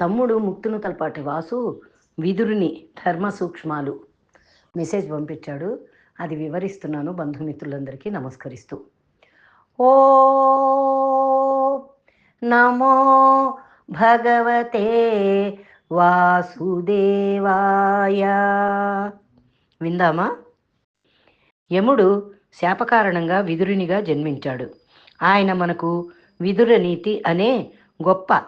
తమ్ముడు ముక్తును తలపాటి వాసు విదురుని ధర్మ సూక్ష్మాలు మెసేజ్ పంపించాడు. అది వివరిస్తున్నాను బంధుమిత్రులందరికీ నమస్కరిస్తూ. ఓ నమో భగవతే వాసుదేవాయ. విందామా? యముడు శాపకారణంగా విదురునిగా జన్మించాడు. ఆయన మనకు విదుర నీతి అనే గొప్ప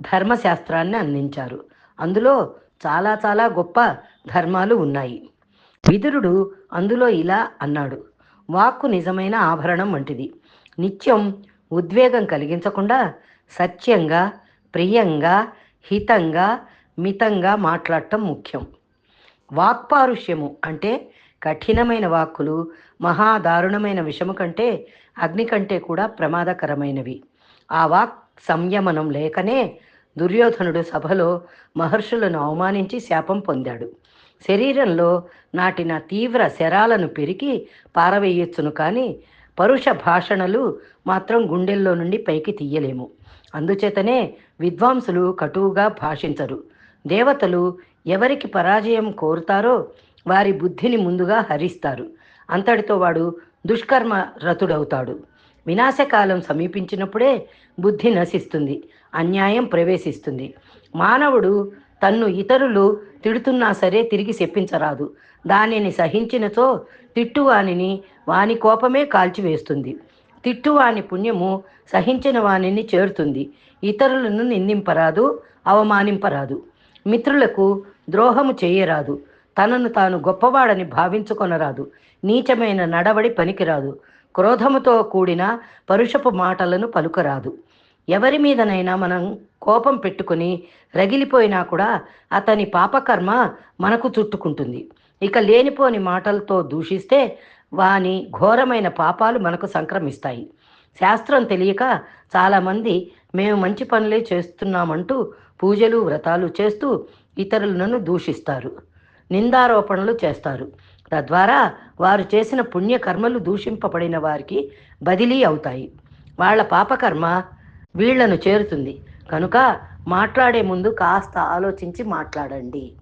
ధర్మశాస్త్రాన్ని అందించారు. అందులో చాలా చాలా గొప్ప ధర్మాలు ఉన్నాయి. విదురుడు అందులో ఇలా అన్నాడు వాక్కు నిజమైన ఆభరణం వంటిది. నిత్యం ఉద్వేగం కలిగించకుండా సత్యంగా ప్రియంగా హితంగా మితంగా మాట్లాడటం ముఖ్యం. వాక్పారుష్యము అంటే కఠినమైన వాక్కులు మహాదారుణమైన విషము కంటే అగ్ని కంటే కూడా ప్రమాదకరమైనవి. ఆ వాక్ సంయమనం లేకనే దుర్యోధనుడు సభలో మహర్షులను అవమానించి శాపం పొందాడు. శరీరంలో నాటిన తీవ్ర శరాలను పెరికి పారవేయొచ్చును కానీ పరుష భాషణలు మాత్రం గుండెల్లో నుండి పైకి తీయలేము. అందుచేతనే విద్వాంసులు కటువుగా భాషించరు. దేవతలు ఎవరికి పరాజయం కోరుతారో వారి బుద్ధిని ముందుగా హరిస్తారు. అంతటితో వాడు దుష్కర్మ రతుడవుతాడు వినాశకాలం సమీపించినప్పుడే బుద్ధి నశిస్తుంది అన్యాయం ప్రవేశిస్తుంది. మానవుడు తన్ను ఇతరులు తిడుతున్నా సరే తిరిగి చెప్పించరాదు దానిని సహించినచో తిట్టువానిని వాని కోపమే కాల్చివేస్తుంది. తిట్టువాని పుణ్యము సహించిన వానిని చేరుతుంది. ఇతరులను నిందింపరాదు అవమానింపరాదు. మిత్రులకు ద్రోహము చేయరాదు. తనను తాను గొప్పవాడని భావించుకొనరాదు. నీచమైన నడవడి పనికిరాదు. క్రోధముతో కూడిన పరుషపు మాటలను పలుకరాదు. ఎవరి మీదనైనా మనం కోపం పెట్టుకుని రగిలిపోయినా కూడా అతని పాపకర్మ మనకు చుట్టుకుంటుంది. ఇక లేనిపోని మాటలతో దూషిస్తే వాని ఘోరమైన పాపాలు మనకు సంక్రమిస్తాయి. శాస్త్రం తెలియక చాలామంది మేము మంచి పనులే చేస్తున్నామంటూ పూజలు వ్రతాలు చేస్తూ ఇతరులను దూషిస్తారు. నిందారోపణలు చేస్తారు. తద్వారా వారు చేసిన పుణ్యకర్మలు దూషింపబడిన వారికి బదిలీ అవుతాయి. వాళ్ళ పాపకర్మ వీళ్ళను చేరుతుంది. కనుక మాట్లాడే ముందు కాస్త ఆలోచించి మాట్లాడండి.